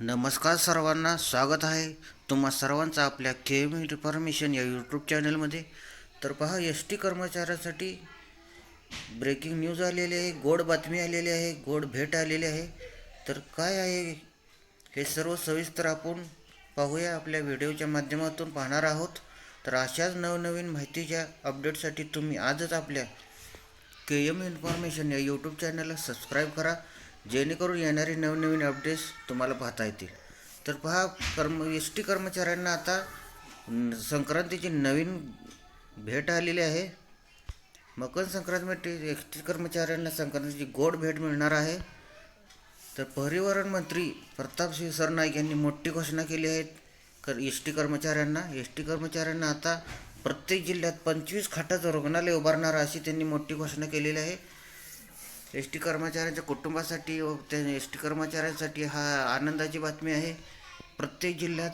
नमस्कार सर्वांना स्वागत आहे तुम्हा सर्वांचं आपल्या के एम इन्फॉर्मेशन या यूट्यूब चॅनलमध्ये तर पहा एस टी कर्मचाऱ्यांसाठी ब्रेकिंग न्यूज आलेली आहे गोड बातमी आलेली आहे गोड भेट आलेली आहे. तर काय आहे हे सर्व सविस्तर आपण पाहूया. आपल्या व्हिडिओच्या माध्यमातून पाहणार आहोत. तर अशाच नवनवीन माहितीच्या अपडेटसाठी तुम्ही आजच आपल्या के एम इन्फॉर्मेशन या यूट्यूब चॅनलला सबस्क्राईब करा. जेणेकरून येणारे नवनवीन अपडेट्स तुम्हाला पाहता येतील. तर पहा कर्म एस टी कर्मचाऱ्यांना आता संक्रांतीची नवीन भेट आलेली आहे. मकर संक्रांतीमध्ये एस टी कर्मचाऱ्यांना संक्रांतीची गोड भेट मिळणार आहे. तर परिवहन मंत्री प्रतापसिंह सरनाईक यांनी मोठी घोषणा केली आहे. कर एस टी कर्मचाऱ्यांना एस टी कर्मचाऱ्यांना आता प्रत्येक जिल्ह्यात पंचवीस खाटाचं रुग्णालय उभारणार अशी त्यांनी मोठी घोषणा केलेली आहे. एस टी कर्मचाऱ्यांच्या कुटुंबासाठी व त्या एस टी कर्मचाऱ्यांसाठी हा आनंदाची बातमी आहे. प्रत्येक जिल्ह्यात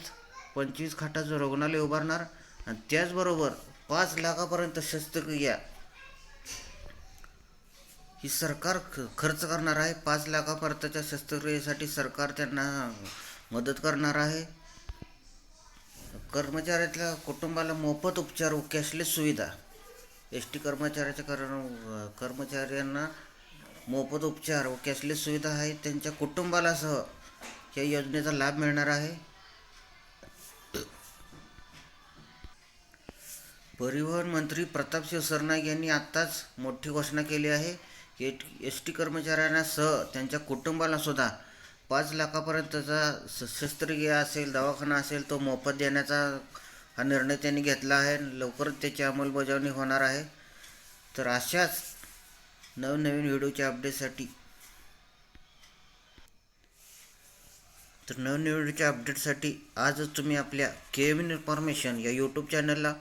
पंचवीस खाटाचं रुग्णालय उभारणार आणि त्याचबरोबर पाच लाखापर्यंत शस्त्रक्रिया ही सरकार ख- खर्च करणार आहे. पाच लाखापर्यंतच्या शस्त्रक्रियेसाठी सरकार त्यांना मदत करणार आहे. कर्मचाऱ्यातल्या कुटुंबाला मोफत उपचार कॅशलेस सुविधा. एस टी कर्मचाऱ्याच्या कर कर्मचाऱ्यांना मोफत उपचार व कॅशलेस सुविधा आहे. त्यांच्या कुटुंबालासह या योजनेचा लाभ मिळणार आहे. परिवहन मंत्री प्रतापसिंह सरनाईक यांनी आत्ताच मोठी घोषणा केली आहे. की एस टी कर्मचाऱ्यांना सह त्यांच्या कुटुंबाला सुद्धा पाच लाखापर्यंतचा श शस्त्रक्रिया असेल दवाखाना असेल तो मोफत देण्याचा हा निर्णय त्यांनी घेतला आहे. लवकरच त्याची अंमलबजावणी होणार आहे. तर अशाच नवनवीन व्हिडिओच्या अपडेटसाठी. तर नवनवीन व्हिडिओच्या अपडेटसाठी आजच तुम्ही आपल्या के एम इन्फॉर्मेशन या यूट्यूब चॅनलला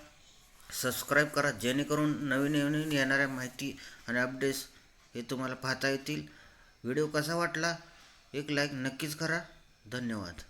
सबस्क्राईब करा जेणेकरून नवीन नवीन येणाऱ्या माहिती आणि अपडेट्स हे तुम्हाला पाहता येतील. व्हिडिओ कसा वाटला? एक लाईक नक्कीच करा. धन्यवाद.